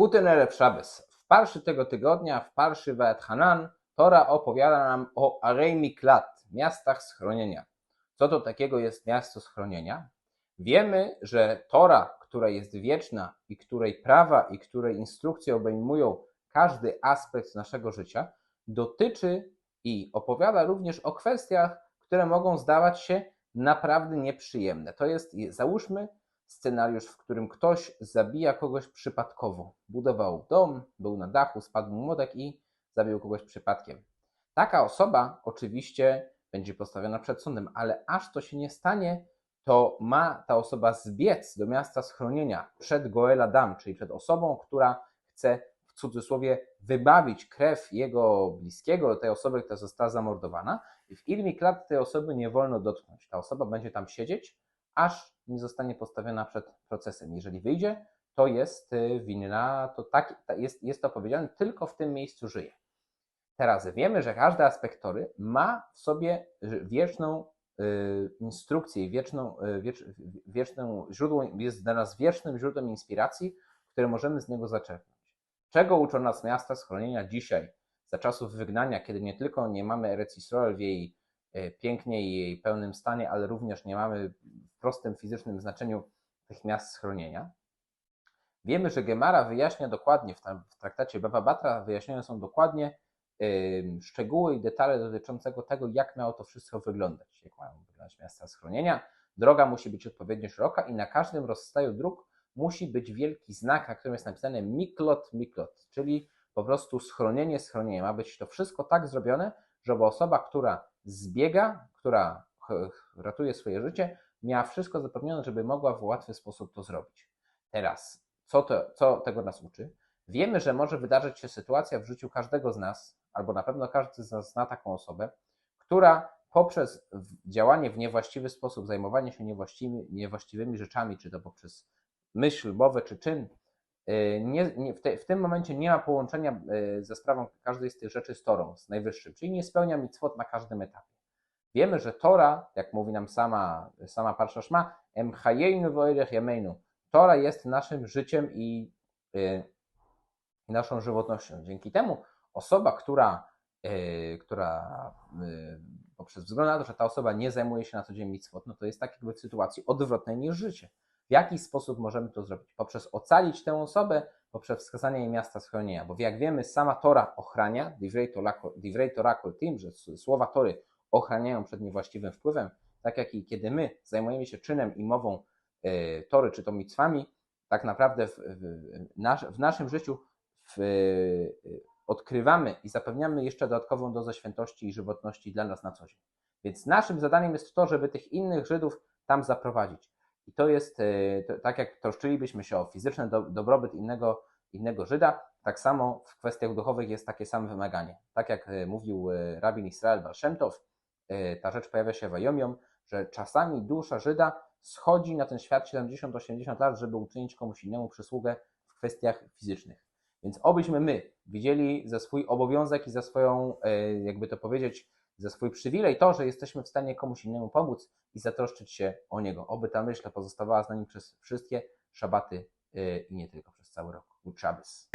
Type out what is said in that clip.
Guten Erev Shabbos. W parszy tego tygodnia, w parszy Ve'et Hanan, Tora opowiada nam o Arei Miklat, miastach schronienia. Co to takiego jest miasto schronienia? Wiemy, że Tora, która jest wieczna i której prawa i której instrukcje obejmują każdy aspekt naszego życia, dotyczy i opowiada również o kwestiach, które mogą zdawać się naprawdę nieprzyjemne. To jest, załóżmy, scenariusz, w którym ktoś zabija kogoś przypadkowo. Budował dom, był na dachu, spadł mu młotek i zabił kogoś przypadkiem. Taka osoba oczywiście będzie postawiona przed sądem, ale aż to się nie stanie, to ma ta osoba zbiec do miasta schronienia przed Goela Dam, czyli przed osobą, która chce w cudzysłowie wybawić krew jego bliskiego, tej osoby, która została zamordowana. I w Ilmi Klat tej osoby nie wolno dotknąć. Ta osoba będzie tam siedzieć, aż nie zostanie postawiona przed procesem. Jeżeli wyjdzie, to jest y, winna, to tak, jest, jest to powiedziane, tylko w tym miejscu żyje. Teraz wiemy, że każdy aspekt tory ma w sobie wieczną y, instrukcję, wieczną, y, wiecz, wieczną źródło, jest dla nas wiecznym źródłem inspiracji, które możemy z niego zaczerpnąć. Czego uczą nas miasta schronienia dzisiaj, za czasów wygnania, kiedy nie tylko nie mamy Eretz Israel w jej pięknie i jej pełnym stanie, ale również nie mamy prostym fizycznym znaczeniu tych miast schronienia. Wiemy, że Gemara wyjaśnia dokładnie, w traktacie Baba Batra wyjaśnione są dokładnie szczegóły i detale dotyczącego tego, jak miało to wszystko wyglądać, jak mają wyglądać miasta schronienia. Droga musi być odpowiednio szeroka i na każdym rozstaju dróg musi być wielki znak, na którym jest napisane Miklot, Miklot, czyli po prostu schronienie, schronienie. Ma być to wszystko tak zrobione, żeby osoba, która zbiega, która ratuje swoje życie, miała wszystko zapewnione, żeby mogła w łatwy sposób to zrobić. Teraz, co, to, co tego nas uczy? Wiemy, że może wydarzyć się sytuacja w życiu każdego z nas, albo na pewno każdy z nas zna taką osobę, która poprzez działanie w niewłaściwy sposób, zajmowanie się niewłaściwymi, niewłaściwymi rzeczami, czy to poprzez myśl, mowę czy czyn, y, nie, nie, w, te, w, tym momencie nie ma połączenia y, ze sprawą każdej z tych rzeczy z Torą, z Najwyższym, czyli nie spełnia mitzvot na każdym etapie. Wiemy, że Tora, jak mówi nam sama, sama Parsha Shma, emchajeinu voirech yameinu. Tora jest naszym życiem i, y, naszą żywotnością. Dzięki temu osoba, która, yy, która yy, poprzez wzgląd na to, że ta osoba nie zajmuje się na co dzień mitzvot, no to jest tak jakby w sytuacji odwrotnej niż życie. W jaki sposób możemy to zrobić? Poprzez ocalić tę osobę, poprzez wskazanie jej miasta schronienia. Bo jak wiemy, sama Tora ochrania, Divrei Torah Tim, że słowa Tory ochraniają przed niewłaściwym wpływem, tak jak i kiedy my zajmujemy się czynem i mową y, Tory, czy to mitwami, tak naprawdę w, w, w naszym życiu w, y, odkrywamy i zapewniamy jeszcze dodatkową dozę świętości i żywotności dla nas na co dzień. Więc naszym zadaniem jest to, żeby tych innych Żydów tam zaprowadzić. I to jest, y, to, tak jak troszczylibyśmy się o fizyczny do, dobrobyt innego, innego Żyda, tak samo w kwestiach duchowych jest takie same wymaganie. Tak jak mówił rabin Israel Balszemtow, E, ta rzecz pojawia się w Wajomiom, że czasami dusza Żyda schodzi na ten świat 70-80 lat, żeby uczynić komuś innemu przysługę w kwestiach fizycznych. Więc obyśmy my widzieli za swój obowiązek i za swoją, e, jakby to powiedzieć, za swój przywilej to, że jesteśmy w stanie komuś innemu pomóc i zatroszczyć się o niego. Oby ta myśl pozostawała z nami przez wszystkie szabaty e, i nie tylko przez cały rok. Shabbos.